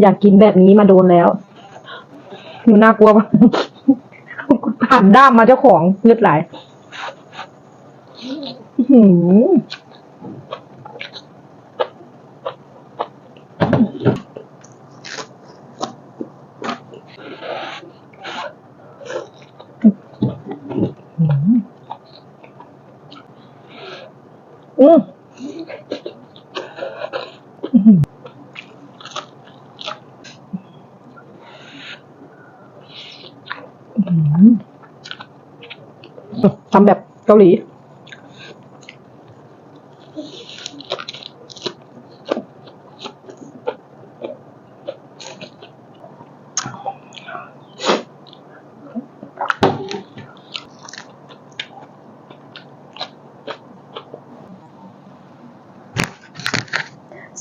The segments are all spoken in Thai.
อยากกินแบบนี้มาโดนแล้วหนูน่ากลัวปะผ่านด้ามมาเจ้าของเลือดไหล ทำแบบเกาหลี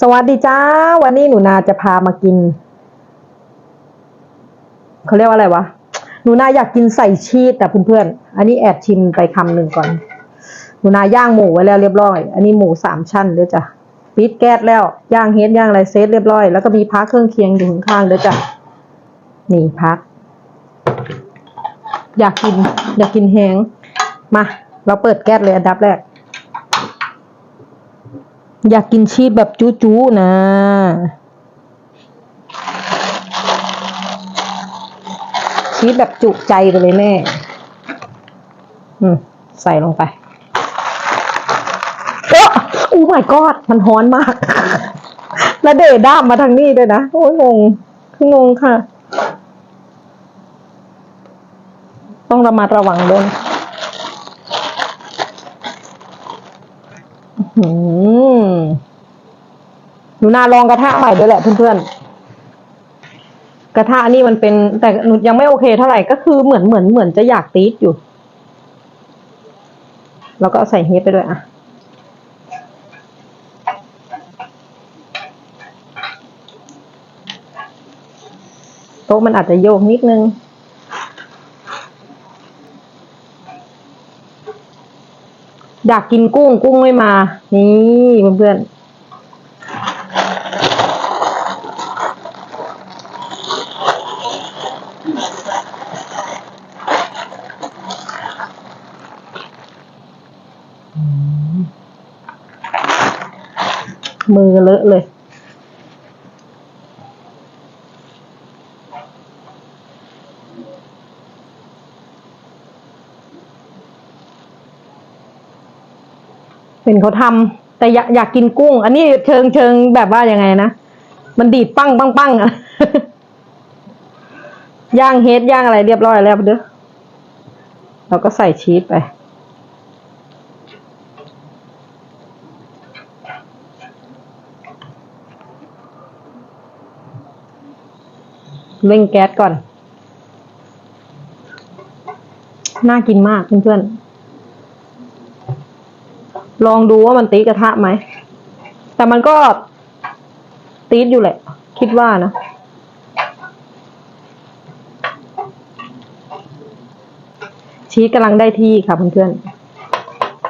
สวัสดีจ้า วันนี้หนูนาจะพามากิน เขาเรียกว่าอะไรวะ นูนาอยากกินใส่ชีสแต่เพื่อนๆอันนี้แอบชิมไปคำหนึ่งก่อน หนูนาย่างหมูไว้แล้วเรียบร้อย อันนี้หมูสามชั้นเด้อจ้ะปิดแก๊สแล้ว ย่างเฮ็ดย่างอะไรเซตเรียบร้อย แล้วก็มีพักเครื่องเคียงอยู่ข้างๆเด้อจ้ะนี่พัก อยากกิน อยากกินแห้งมา เราเปิดแก๊สเลยอันดับแรก อยากกินชีสแบบจู้ๆนะ ชีสแบบจุใจไปเลยแม่ อืม ใส่ลงไปโอ้โอ้ my god มันฮ้อนมาก แล้วเดด้ามมาทางนี้ด้วยนะ โอ้ยงงคืองงค่ะ ต้องระมัดระวังด้วยนะอื้อหือหนูนาลองกระทะใหม่ด้วยแหละเพื่อนๆ กระทะนี่มันเป็นแต่หนูยังไม่โอเคเท่าไหร่ก็คือเหมือนเหมือนเหมือนจะอยากตีดอยู่ แล้วก็ใส่เฮดไปด้วยอะโต๊ะมันอาจจะโยกนิดนึงอยากกินกุ้งกุ้งไม่มา นี่เพื่อนๆ มือเลอะเลย เป็นเขาทำแต่อยากอยากกินกุ้ง อันนี้เชิงเชิงแบบว่ายังไงนะ มันดีดปั้งปั้งปั้งอะย่างเฮดย่างอะไรเรียบร้อยแล้วเด้อเราก็ใส่ชีสไป เร่งแก๊สก่อน น่ากินมากเพื่อนๆ ลองดูว่ามันตีกระทะไหม แต่มันก็ตีดอยู่แหละ คิดว่านะชีสกำลังได้ที่ค่ะเพื่อน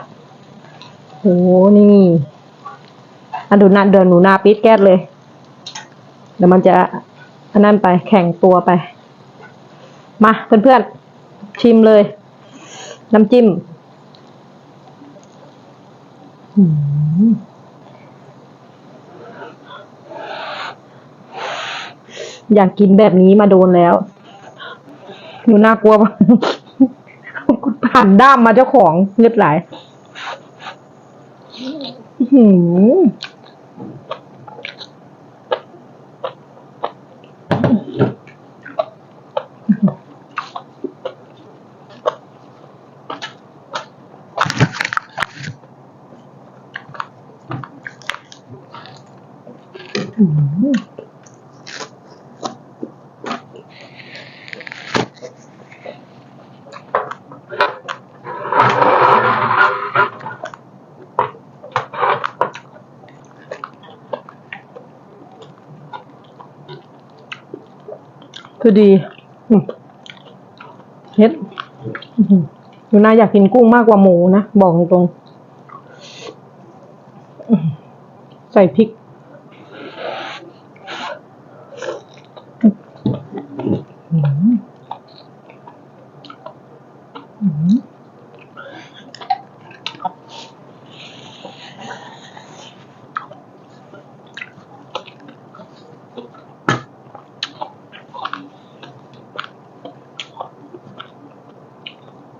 ๆโอ้นี่อันดูนาเดินหนูนาปิดแก๊สเลย เดี๋ยวมันจะ อันนั้นไปแข่งตัวไป มาเพื่อนๆ ชิมเลย น้ำจิ้มอยากกินแบบนี้มาโดนแล้วหนูน่ากลัวปะผ่านด้ามมาเจ้าของเลือดไหล คือดีเฮ็ดอื้อหือหนูนาอยากกินกุ้งมากกว่าหมูนะ บอกตรง ใส่พริก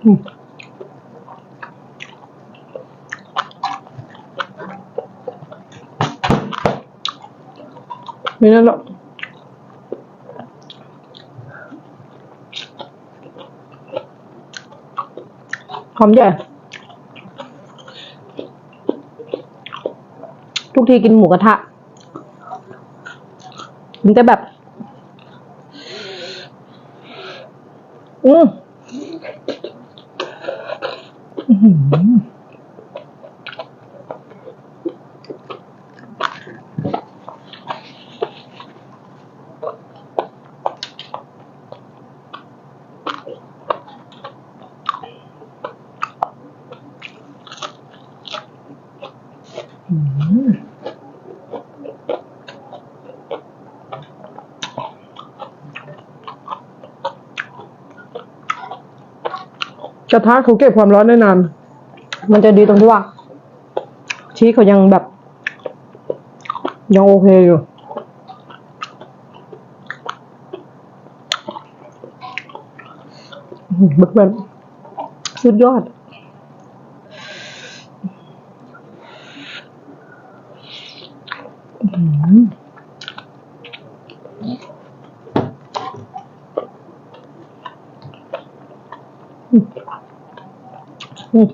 อืม ไม่นั่นหรอกหอมใหญ่ทุกทีกินหมูกระทะกินแต่แบบ อืมอื้อหือ กระทะเขาเก็บความร้อนได้นาน มันจะดีตรงที่ว่า ชีสเขายังแบบ ยังโอเคอยู่อื้อหือแบบสุดยอด อืม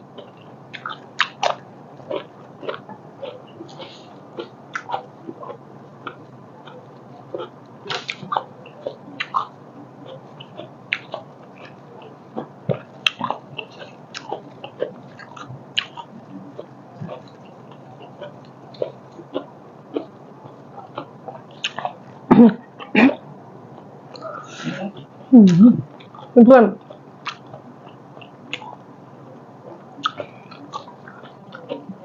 เพื่อน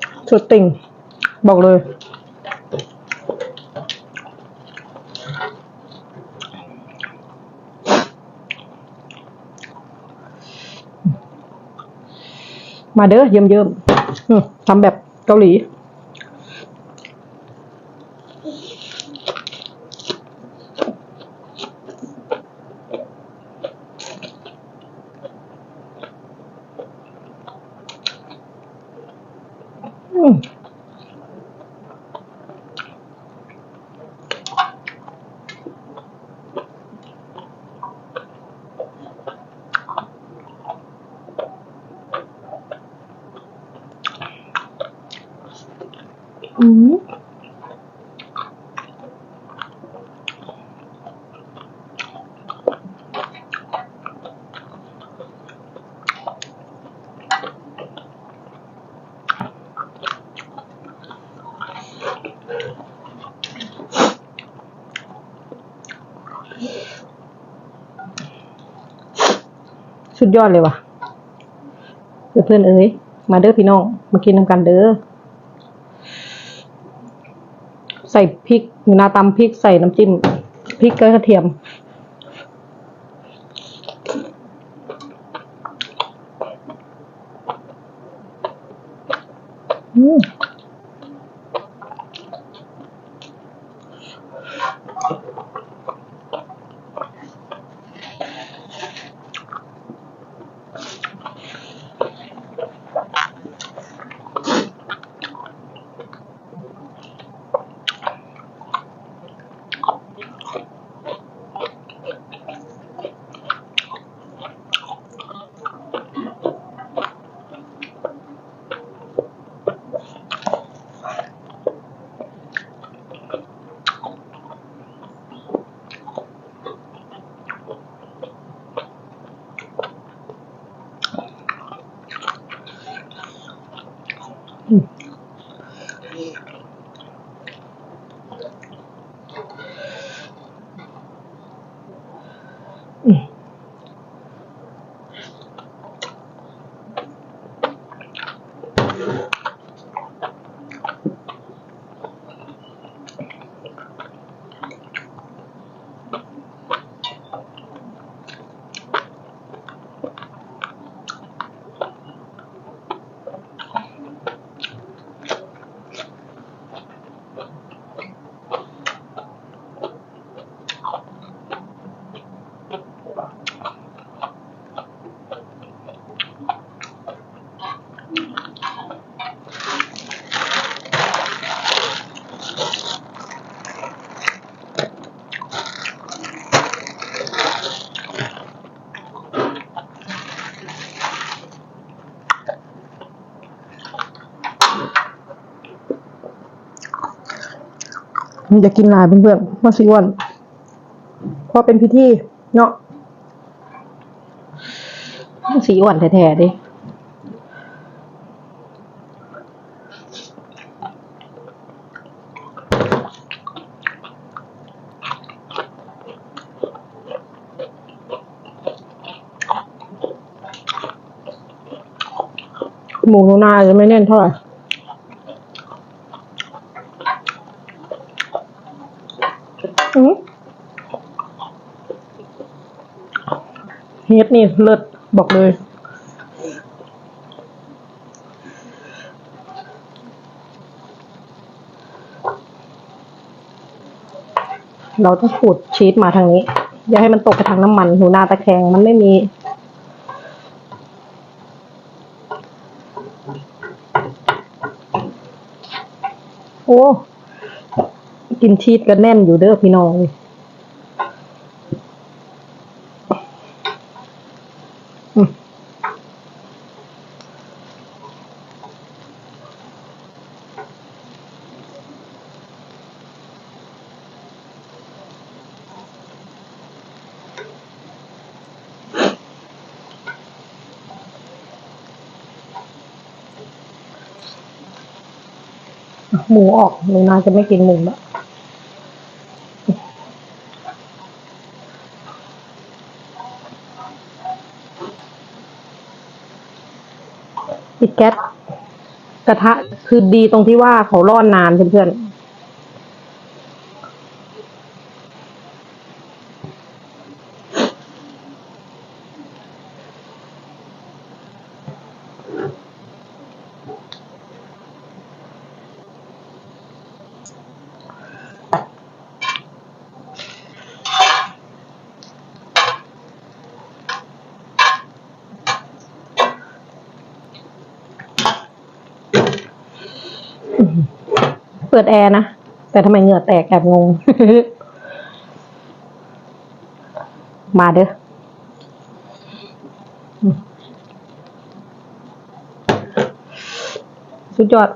ๆสุดติ่ง บอกเลย มาเด้อเยิ้มๆอืมทำแบบเกาหลี อืมอืม สุดยอดเลยว่ะ เพื่อนๆเอ้ย มาเด้อพี่น้อง มากินน้ำกันเด้อ ใส่พริกหนูนาตำพริกใส่น้ำจิ้มพริกกับกระเทียม อืม มันจะกินหลายเพื่อนๆมาสิอ้วนเพราะเป็นพิธีเนาะสีอ้วนแท้ๆดิหมูนูนาจะไม่แน่นเท่าไหร่ อืม เฮ็ดนี่เลิศบอกเลย เราต้องขูดชีสมาทางนี้ อย่าให้มันตกไปทางน้ำมันหูนาตะแคงมันไม่มีโอ้ กินชีสก็แน่นอยู่เด้อพี่น้องหมูออกหนูนาจะไม่กินหมูแล้ว ปิดแก๊สกระทะคือดีตรงที่ว่าเขาร่อนนานเพื่อนๆ เปิดแอร์นะ แต่ทำไมเหงื่อแตกแอบงง มาเด้อสุดยอด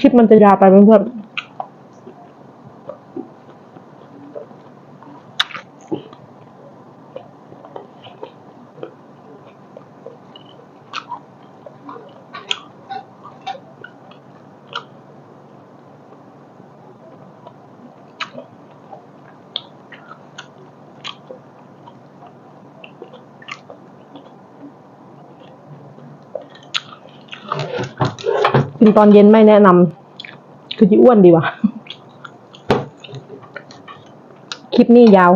คลิปมันจะยาวไปเพื่อนๆ กินตอนเย็นไม่แนะนำคือที่อ้วนดีว่ะ คลิปนี้ยาว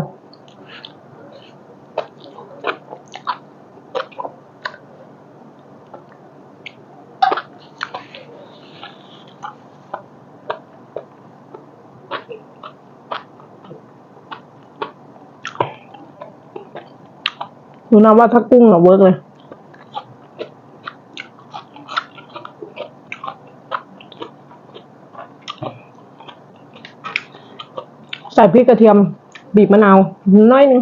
หนูนาว่าถ้ากุ้งอะเวิร์กเลย ใส่ พริกกระเทียมบีบมะนาวน้อยนึง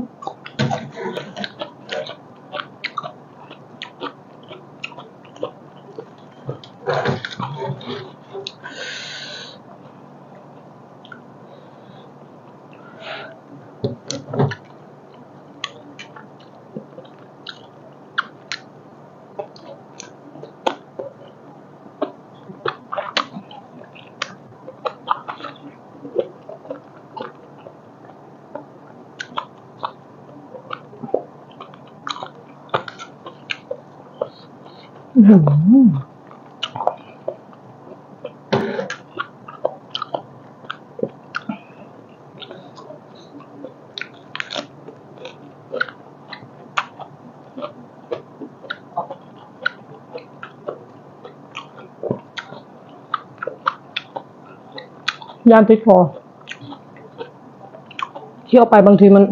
ย่านพริกพอเคี่ยวไปบางทีมัน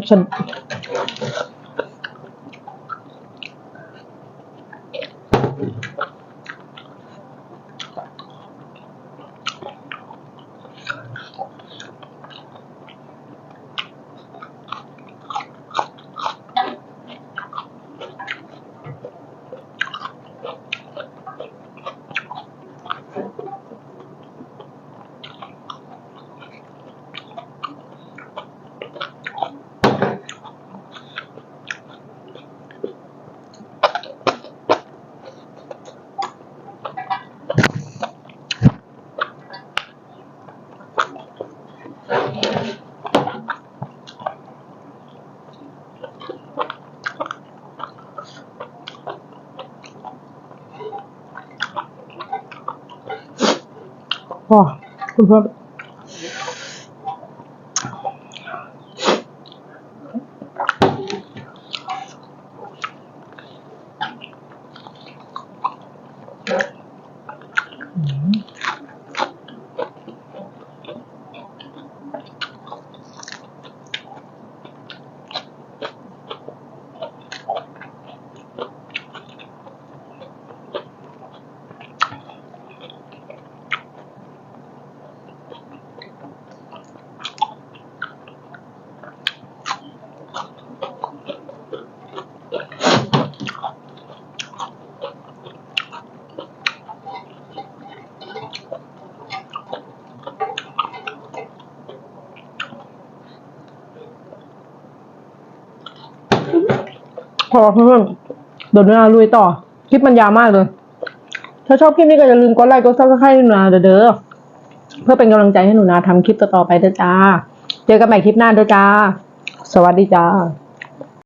ฉันพอ พอเพื่อนเดี๋ยวนาลุยต่อ คลิปมันยาวมากเลย ถ้าชอบคลิปนี้ก็อย่าลืมกดไลค์กดซับสไครต์ให้หนูนาเด้อเพื่อเป็นกำลังใจให้หนูนาทำคลิปต่อๆไปเด้อจ้า เจอกันใหม่คลิปหน้าเด้อจ้า สวัสดีจ้า